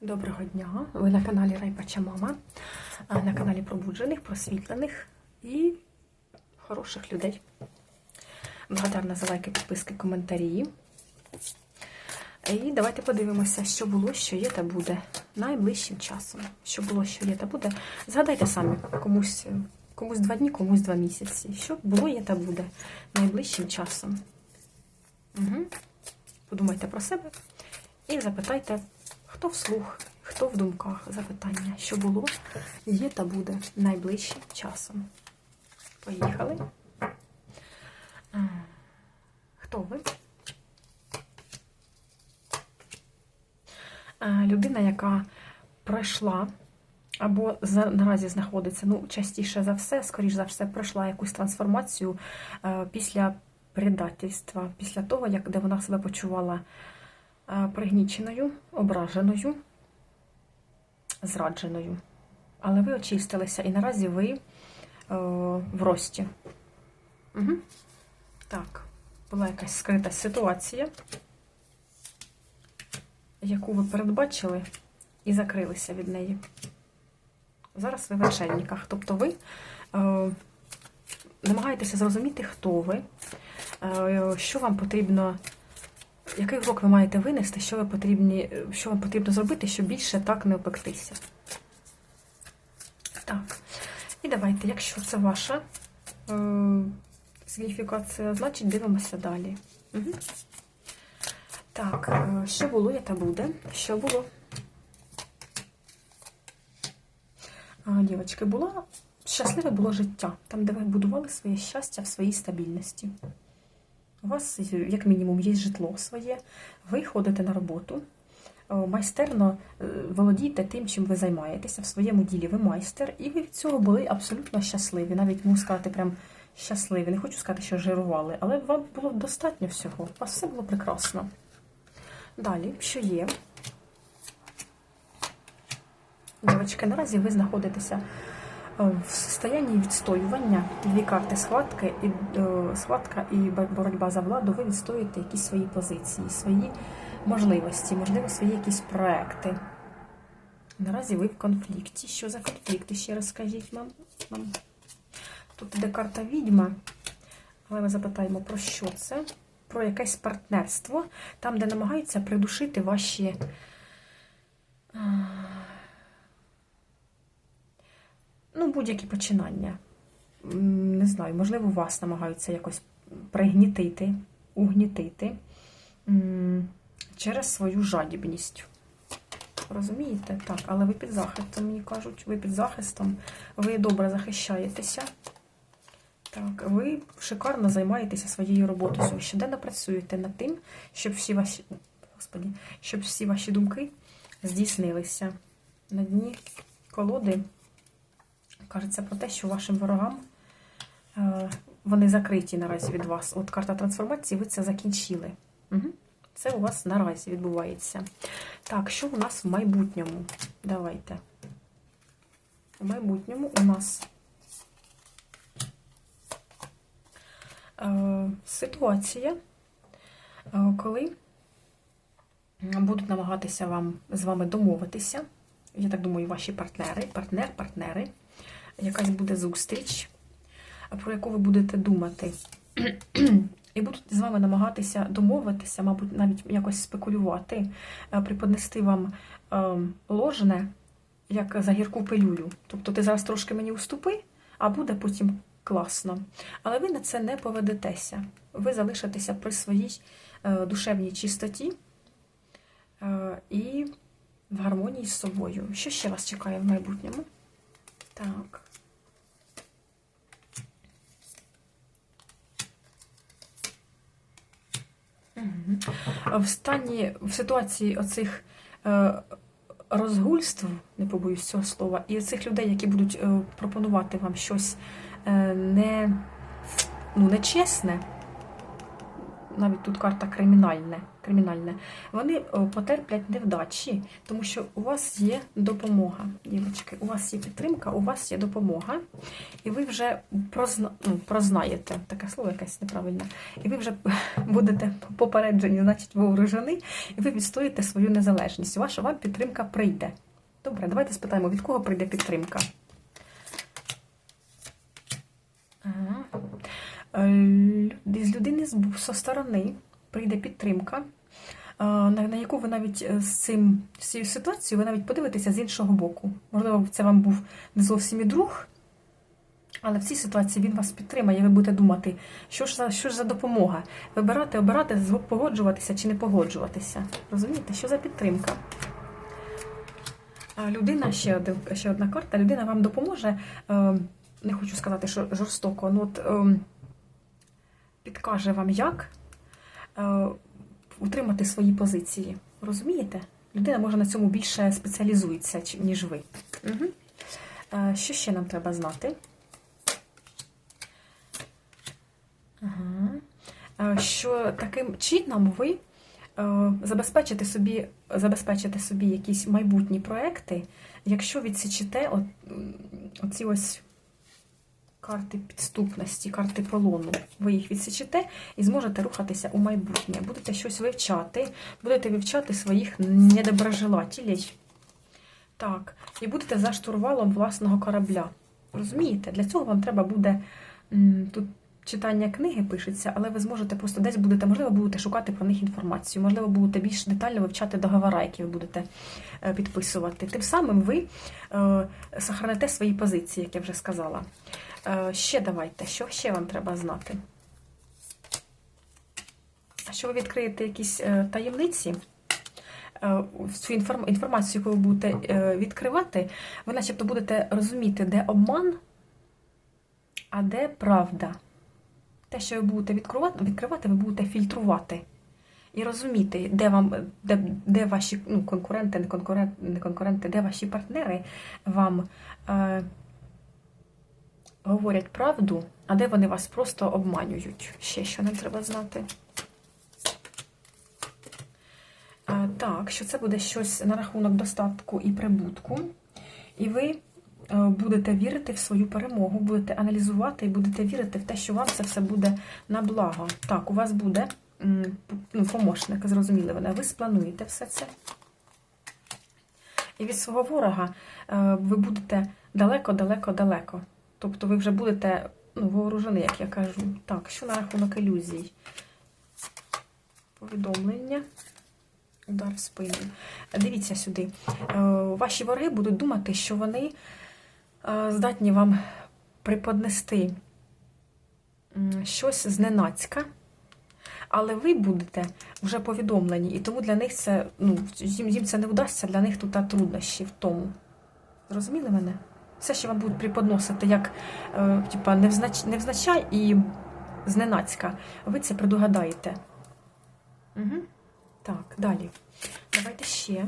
Доброго дня! Ви на каналі Райпача Мама, на каналі пробуджених, просвітлених і хороших людей. Благодарна за лайки, підписки, коментарі. І давайте подивимося, що було, що є та буде найближчим часом. Що було, що є та буде. Згадайте самі комусь, комусь два дні, комусь два місяці. Що було, є та буде найближчим часом. Угу. Подумайте про себе і запитайте. Хто вслух, хто в думках запитання, що було, є та буде найближчим часом. Поїхали. Хто ви? Людина, яка пройшла або наразі знаходиться, ну, частіше за все, скоріш за все, пройшла якусь трансформацію е, після предательства, після того, як де вона себе почувала е, пригніченою, ображеною, зрадженою. Але ви очистилися і наразі ви е, в рості. Угу. Так, була якась скрита ситуація, яку ви передбачили і закрилися від неї. Зараз ви в очельниках. Тобто ви е, намагаєтеся зрозуміти, хто ви, е, що вам потрібно який урок ви маєте винести, що ви потрібні, що вам потрібно зробити, щоб більше так не опектися? Так. І давайте, якщо це ваша е, сигніфікація, значить дивимося далі. Угу. Так, е, що було, є та буде. Що було? А, дівчатки, було щасливе було життя, там, де ви будували своє щастя в своїй стабільності. У вас, як мінімум, є житло своє, ви ходите на роботу, майстерно е, володієте тим, чим ви займаєтеся в своєму ділі. Ви майстер, і ви від цього були абсолютно щасливі. Навіть можу сказати, прям щасливі. Не хочу сказати, що жирували, але вам було достатньо всього. У вас все було прекрасно. Далі, що є? Дівчатки, наразі ви знаходитеся в состоянні відстоювання дві карти схватки і е, схватка і боротьба за владу, ви відстоюєте якісь свої позиції, свої можливості, можливо, свої якісь проекти. Наразі ви в конфлікті. Що за конфлікти? Ще раз скажіть нам. Тут іде карта відьма, але ми запитаємо, про що це? Про якесь партнерство, там, де намагаються придушити ваші. Ну, будь-які починання. Не знаю, можливо, вас намагаються якось пригнітити, угнітити через свою жадібність. Розумієте? Так, але ви під захистом, мені кажуть, ви під захистом, ви добре захищаєтеся. Так, ви шикарно займаєтеся своєю роботою. Щоденно працюєте над тим, щоб всі ваші Господі, щоб всі ваші думки здійснилися. На дні колоди кажеться про те, що вашим ворогам е, вони закриті наразі від вас. От карта трансформації, ви це закінчили. Угу. Це у вас наразі відбувається. Так, що у нас в майбутньому? Давайте. У майбутньому у нас е, ситуація, е, коли будуть намагатися вам з вами домовитися. Я так думаю, ваші партнери, партнер, партнери якась буде зустріч, про яку ви будете думати. І будуть з вами намагатися домовитися, мабуть, навіть якось спекулювати, е, преподнести вам е, ложне, як за гірку пилюлю. Тобто ти зараз трошки мені уступи, а буде потім класно. Але ви на це не поведетеся. Ви залишитеся при своїй е, душевній чистоті і в гармонії з собою. Що ще вас чекає в майбутньому? Так. В стані, в ситуації оцих е, розгульств, не побоюсь цього слова, і цих людей, які будуть е, пропонувати вам щось е, не, ну, нечесне, навіть тут карта кримінальне, кримінальне, вони потерплять невдачі, тому що у вас є допомога, дівчатки, у вас є підтримка, у вас є допомога, і ви вже прозна... ну, прознаєте, таке слово якесь неправильне, і ви вже будете попереджені, значить, вооружені, і ви відстоїте свою незалежність. Ваша вам підтримка прийде. Добре, давайте спитаємо, від кого прийде підтримка? Ага. Е, З людини з сторони прийде підтримка, е, на, на яку ви навіть е, з цим з цією ситуацією ви навіть подивитеся з іншого боку. Можливо, це вам був не зовсім і друг, але в цій ситуації він вас підтримає, і ви будете думати, що ж за що ж за допомога? Вибирати, обирати, погоджуватися чи не погоджуватися. Розумієте, що за підтримка? А Людина, ще, один, ще одна карта, людина вам допоможе. е, Не хочу сказати, що жорстоко, ну от ем, підкаже вам, як утримати свої позиції. Розумієте? Людина може на цьому більше спеціалізується, ніж ви. Угу. Що ще нам треба знати? Ага. Е, Що таким чином ви е, забезпечите собі, забезпечите собі якісь майбутні проекти, якщо відсічите от, оці ось карти підступності, карти полону. Ви їх відсічите і зможете рухатися у майбутнє. Будете щось вивчати, будете вивчати своїх недоброжелателей. Так, і будете за штурвалом власного корабля. Розумієте? Для цього вам треба буде тут читання книги пишеться, але ви зможете просто десь будете, можливо, будете шукати про них інформацію, можливо, будете більш детально вивчати договори, які ви будете е, підписувати. Тим самим ви е, сохраните свої позиції, як я вже сказала. Е, Ще давайте, що ще вам треба знати? Що ви відкриєте якісь е, таємниці? Е, Цю інформацію, яку ви будете відкривати, ви начебто будете розуміти, де обман, а де правда. Те, що ви будете відкривати ви будете фільтрувати і розуміти, де вам, де, де ваші ну, конкуренти, не конкуренти, не конкуренти, де ваші партнери вам е, говорять правду, а де вони вас просто обманюють. Ще що нам треба знати. Так, що це буде щось на рахунок достатку і прибутку. І ви е, будете вірити в свою перемогу, будете аналізувати і будете вірити в те, що вам це все буде на благо. Так, у вас буде ну, помощник, зрозуміли мене, ви сплануєте все це. І від свого ворога е, ви будете далеко-далеко-далеко. Тобто ви вже будете ну, вооружені, як я кажу. Так, що на рахунок ілюзій? Повідомлення. Удар в спину. Дивіться сюди. Е, Ваші вороги будуть думати, що вони е, здатні вам приподнести щось зненацька, але ви будете вже повідомлені, і тому для них це, ну, їм, це не вдасться, для них тут труднощі в тому. Зрозуміли мене? Все, що вам будуть приподносити, як е, типа, невзнач, невзначай і зненацька, ви це предугадаєте. Угу. Так, далі. Давайте ще.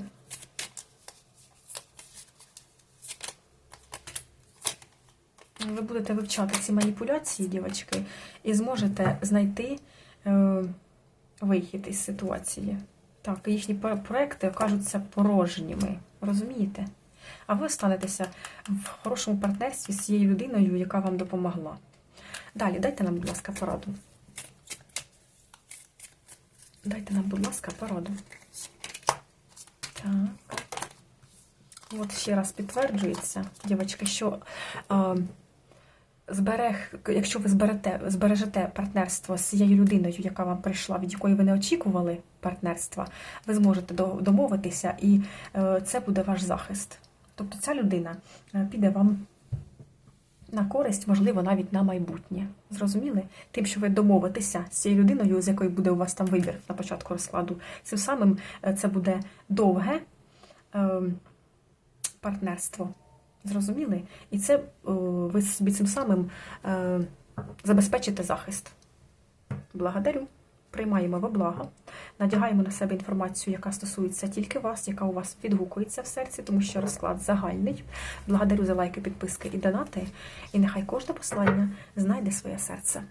Ви будете вивчати ці маніпуляції, дівчатки, і зможете знайти е, вихід із ситуації. Так, їхні проекти окажуться порожніми. Розумієте? А ви останетеся в хорошому партнерстві з цією людиною, яка вам допомогла. Далі, дайте нам, будь ласка, пораду. Дайте нам, будь ласка, пораду. Так. От ще раз підтверджується, дівчатки, що е, зберег, якщо ви зберете, збережете партнерство з цією людиною, яка вам прийшла, від якої ви не очікували партнерства, ви зможете домовитися, і е, це буде ваш захист. Тобто ця людина е, піде вам на користь, можливо, навіть на майбутнє. Зрозуміли? Тим, що ви домовитеся з цією людиною, з якою буде у вас там вибір на початку розкладу. Цим самим е, це буде довге е, партнерство. Зрозуміли? І це е, ви собі цим самим забезпечите захист. Благодарю. Приймаємо во благо, надягаємо на себе інформацію, яка стосується тільки вас, яка у вас відгукується в серці, тому що розклад загальний. Благодарю за лайки, підписки і донати. І нехай кожне послання знайде своє серце.